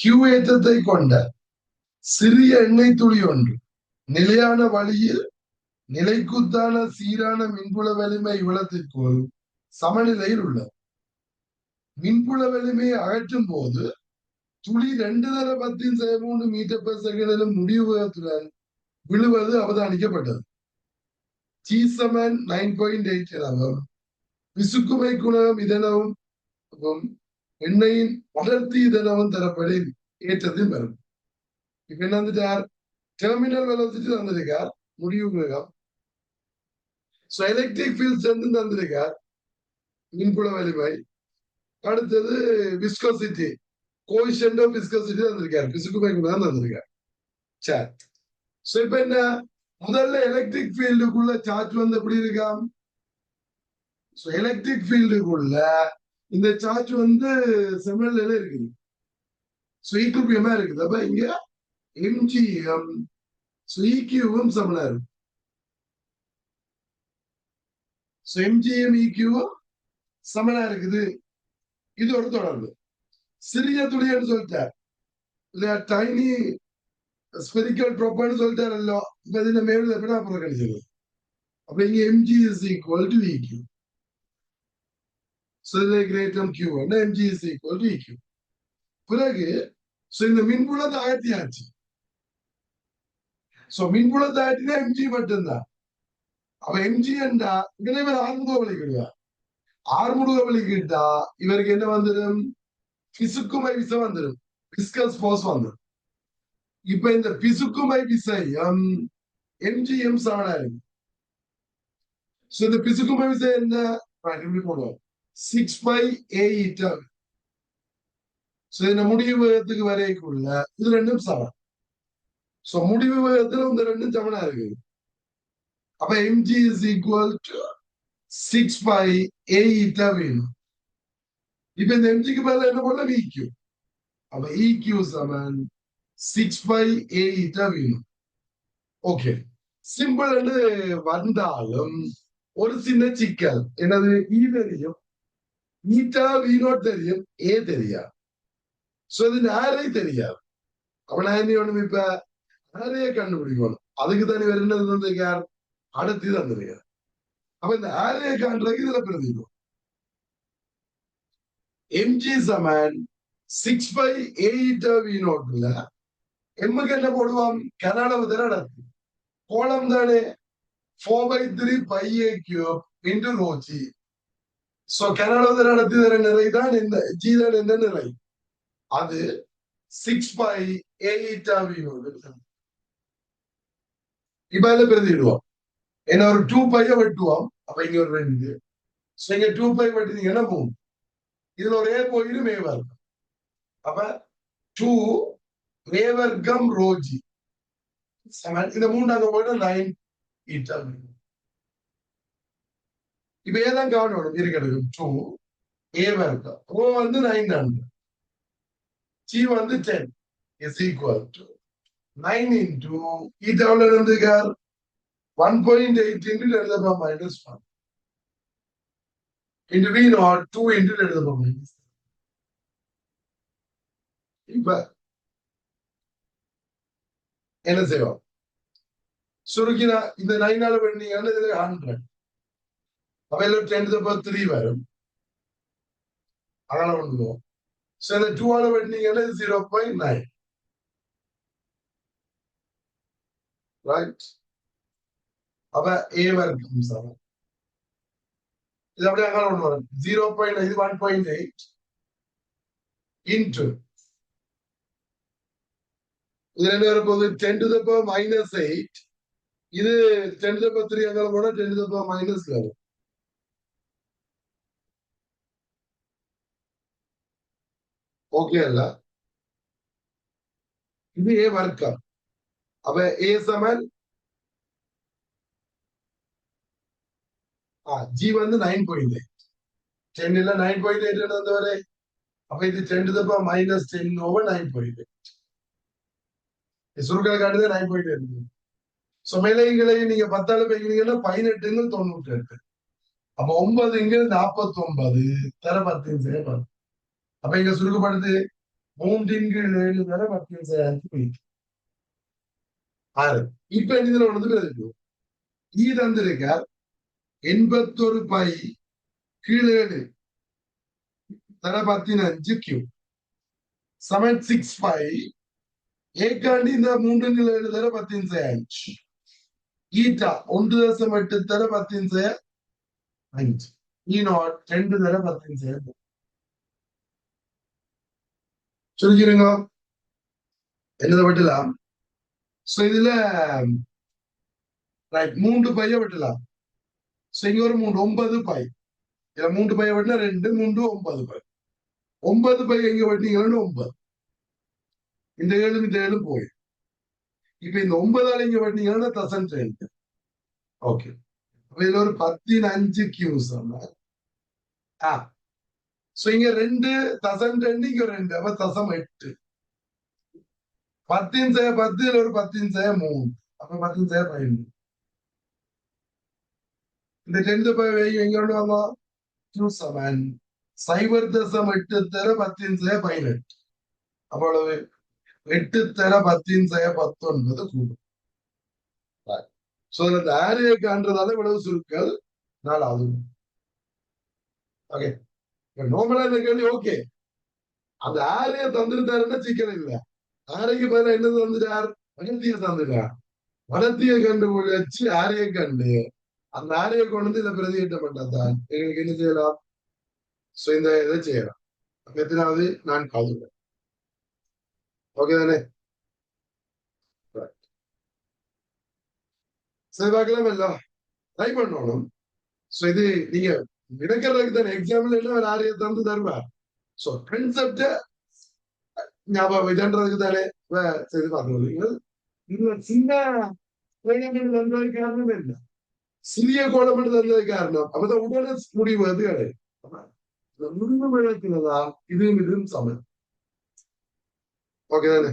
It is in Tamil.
கியூவேற்றத்தை கொண்ட சிறிய எண்ணெய் துளி ஒன்று. நிலையான வழியில் நிலைக்குத்தான சீரான மின்புல வலிமை இவ்வளத்திற்குள் சமநிலையில் உள்ளது. மின்புல வலிமையை அகற்றும் போது துளி ரெண்டு தர பத்தின் மூன்று மீட்டர் பெர் செகண்டிலும் முடிவுகத்துடன் விழுவது அவதானிக்கப்பட்டது. சீசமன் நைன் பாயிண்ட் எயிட் எனவும் விசுக்குமை குணம் இதனவும் எண்ணெயின் வளர்த்தி தினமும் தரப்படி ஏற்றத்தையும் பெறும் இப்ப என்ன வந்துட்டார் டெர்மினல் வளர்த்துட்டு தந்திருக்கார் முடிவு கிரகம் ஸோ எலக்ட்ரிக் ஃபீல்ட் ஸ்ட்ரென்த் தந்திருக்கார் மின்புல வலிமை அடுத்தது விஸ்கோசிட்டி கோஷன் ஆஃப் விஸ்கோசிட்டி தந்திருக்கார் பிசுக்குமை குணம் தந்திருக்கார் சரி ஸோ இப்ப என்ன முதல்ல எலக்ட்ரிக் ஃபீல்டுக்குள்ள சார்ஜ் வந்து எப்படி இருக்காம் ஸோ எலக்ட்ரிக் ஃபீல்டுக்குள்ள இந்த சார்ஜ் வந்து செமில்ல இருக்குது. ஸோ ஈக்குவியமா இருக்குது. அப்ப இங்க எம்ஜிஎம் ஸோ ஈக்யூவும் இருக்கு. எம்ஜிஎம் இக்யூவும் செமிலா இருக்குது. இது ஒரு தொடர்பு சிறிய துளியன்னு சொல்லிட்டார் இல்லையா டைனி ஸ்பெரிக்கல் ட்ராப்னு சொல்லிட்டாரല്ലോ ഇപ്പൊ ഇതിന്റെ മേളിൽ എപ്പോഴാ പുറകടിച്ചത് അപ്പൊ ഇനി M G is equal to V Q so the greater q and mg is equal to eq பிறகு so இந்த மின்புலத்தை ஆயிரத்தியாச்சு சோ மின்புலத்தை ஆயிரத்தினா எம்ஜி மட்டும்தான் அப்ப எம்ஜி என்றா இங்கே இவர் ஆறுமுக வலிக்கிடுவார் ஆறுமுக வலிக்கிட்டா இவருக்கு என்ன வந்துடும் பிசுக்குமை விசம் வந்துடும் பிஸ்கஸ் போஸ் வந்துடும் இப்ப இந்த பிசுக்குமை விசையம் எம்ஜிஎம் சமனா இருக்கு சோ இந்த பிசுக்குமை விசை என்ன இப்படி போடுவோம் six pi A eta so இந்த முடிவு வேகத்துக்கு வரைக்குள்ள இது ரெண்டும் சமம். சோ முடிவு வேகத்துல இந்த ரெண்டும் சமனா இருக்கு. அப்ப mg is equal to six pi a eta வேணும். இப்ப இந்த எம்ஜிக்கு பதிலா என்ன பண்ண விக்யூ அப்ப இக்யூ சமன் சிக்ஸ் பை ஏ ஈட்டர் வேணும் ஓகே சிம்பிள் வந்தாலும் ஒரு சின்ன சிக்கல். எனது ஈ e ஈட்டா வீணோ தெரியும். ஏ தெரியாது? சோ இது ஆரே தெரியாது. அவன் என்ன வேணும் இப்ப ஆரைய கண்டுபிடிக்கணும். அதுக்கு தனி வேற என்ன தந்திருக்கார்? அடுத்து தந்திருக்கார். அப்ப இந்த ஆரைய காண்றதுக்கு இதுல பிரதிக்கும் எம்ஜி சமன் சிக்ஸ் பை ஏ ஈட்டா வீணோட்ல எம்முக்கு என்ன போடுவோம் கனடவு தானே நடக்கும் கோலம் தானே? Four by three pi A cube into ரோச்சி so கனடாவில் நடத்தி தர தான் இந்த ஜீதன் இந்த நிலை அது சிக்ஸ் பை எயிட்டாவினோடு இப்ப அதுல பிரதிடுவோம் என்ன ஒரு டூ பைய வெட்டுவோம். அப்ப இங்க ஒரு ரெண்டு. சோ இங்க டூ பை வெட்டினீங்கன்னா மூணு இதுல ஒரு ஏ போயிடும் ஏ வர்க்கம் அப்ப டூ ரேவர்கம் வர்க்கம் ரோஜி செவன் இந்த மூணாங்க போயிடும் நைன் ஈட்டா இப்ப ஏதான் கவனம் இருக்கிறது டூ ஏவா இருக்கா. ஓ வந்து நைன் ஹண்ட்ரட் சி வந்து ten is equal to nine into ஈட்டாவில் இருந்துக்கார் one point eight into எழுதப்பா minus one into V naught two into எழுதப்பா minus இப்ப என்ன செய்வோம்? சுருக்கினா இந்த நைனால பண்ணீங்கன்னா இதுல ஹண்ட்ரட் അവയിൽ ടെൻ ടു പവർ ത്രീ വരും അങ്ങനെ കൊണ്ടുപോകും സോ ഇത് ടു ആണ് വെട്ടിങ്ങനെ സീറോ പോയിന്റ് നയൻ റൈറ്റ് അപ്പൊ എ വരക്കും സാർ ഇത് അവിടെ അങ്ങനെ കൊണ്ടുപോകണം സീറോ പോയിന്റ് ഇത് വൺ പോയിന്റ് എയ്റ്റ് ഇൻറ്റു இது ரெண்டு வர போகுது ten to the power minus eight இது ten to the power three அங்கே போனா ten to the power minus வரும் ஓகே அல்ல இது ஏ வர்க்கம் அப்ப ஏ சமன் ஜி வந்து நைன் பாயிண்ட் எயிட் டென் இல்ல நைன் பாயிண்ட் எயிட் வந்து அப்ப இது டென் தப்பா minus ten over nine point eight சுருக்கலை காட்டுதே நைன் பாயிண்ட் எயிட் ஸோ மேலைகளை நீங்க பத்தாள் வைக்கிறீங்கன்னா பதினெட்டுங்க தொண்ணூற்றி எட்டு அப்ப ஒன்பதுங்க நாற்பத்தி ஒன்பது தர பத்து சேவம் அப்ப இங்க சுருக்கப்படுது. மூன்றின் கீழ் ஏழு வரை பத்தியம் செய்யாது ஆறு. இப்ப இதுல ஒன்று இருக்கு ஈ தந்திருக்கார். எண்பத்தொரு பை கீழேடு தர பத்தினஞ்சு கியூ செவன் சிக்ஸ் ஃபைவ் ஏக்காண்டி இந்த மூன்று ஏழு தர பத்தின் அஞ்சு ஈட்டா ஒன்று தசம் எட்டு தர பத்தின் அஞ்சு ஈ நாட் ரெண்டு தர பத்தின் செய்ய சொல்லிக்கிறீங்க. என்னதை விட்டலாம் சோ இதுல ரைட் மூன்று பைய விட்டலாம் சோ இங்க ஒரு மூன்று ஒன்பது பை. இதுல மூன்று பைய வெட்டினா ரெண்டு மூன்று ஒன்பது பை. ஒன்பது பை எங்க வெட்டிங்கன்னா ஒன்பது. இந்த ஏழு இந்த ஏழு போய். இப்ப இந்த ஒன்பதால இங்க வெட்டினீங்கன்னா தசன் ரெண்டு ஓகே அப்ப இதுல ஒரு பதினஞ்சு கியூஸ் ஆ சோ இங்க ரெண்டு தசம் ரெண்டு இங்க ரெண்டு. அப்ப தசம் எட்டு. பத்தின் செய்ய பத்துல ஒரு பத்தின் செய்ய மூணு அப்ப பத்தின் செய்ய பதினொன்று இந்த டென்த் போய் எங்க கொண்டு வந்தோம்? டூ செவன் சைபர் தசம் எட்டு தர பத்தின் செய்ய பதினெட்டு. அவ்வளவு எட்டு தர பத்தின் செய்ய பத்தொன்பது கூடும். சோ இந்த ஆரையை காண்றதால இவ்வளவு சுருக்கள் நாலாவது. ஓகே நோமலா கேள்வி ஓகே அந்த ஆரைய தந்துட்டாருன்னா சிக்கல் இல்ல. ஆரைக்கு பதிலா என்ன தந்துட்டார் வளர்த்திய தந்துட்டார் வளர்த்திய கண்டு வச்சு ஆரையை கண்டு. அந்த ஆரையை கொண்டு வந்து இதை பிரதியிட்டப்பட்டதான் எங்களுக்கு என்ன செய்யலாம்? சோ இந்த இதை செய்யலாம். எத்தனாவது? நான் காதுகிறேன் ஓகே தானே? சரி பார்க்கலாம் எல்லாம் ட்ரை பண்ணணும். சோ இது நீங்க நடக்கிறதுக்கு தானே எக்ஸாம்பிள் என்ன ஒரு ஆரிய தந்து தருவார் சோ கன்செப்ட ஞாபகம் இதுன்றதுக்கு தானே செய்து பார்க்கணும் இவங்க சின்ன குழந்தைகள் தந்தது காரணம் என்ன சிறிய கோலம் தந்தது காரணம் அப்பதான் உடனே முடிவு அது கிடையாது முடிவு விளக்குனதா இதுவும் இதுவும் சமம் ஓகே தானே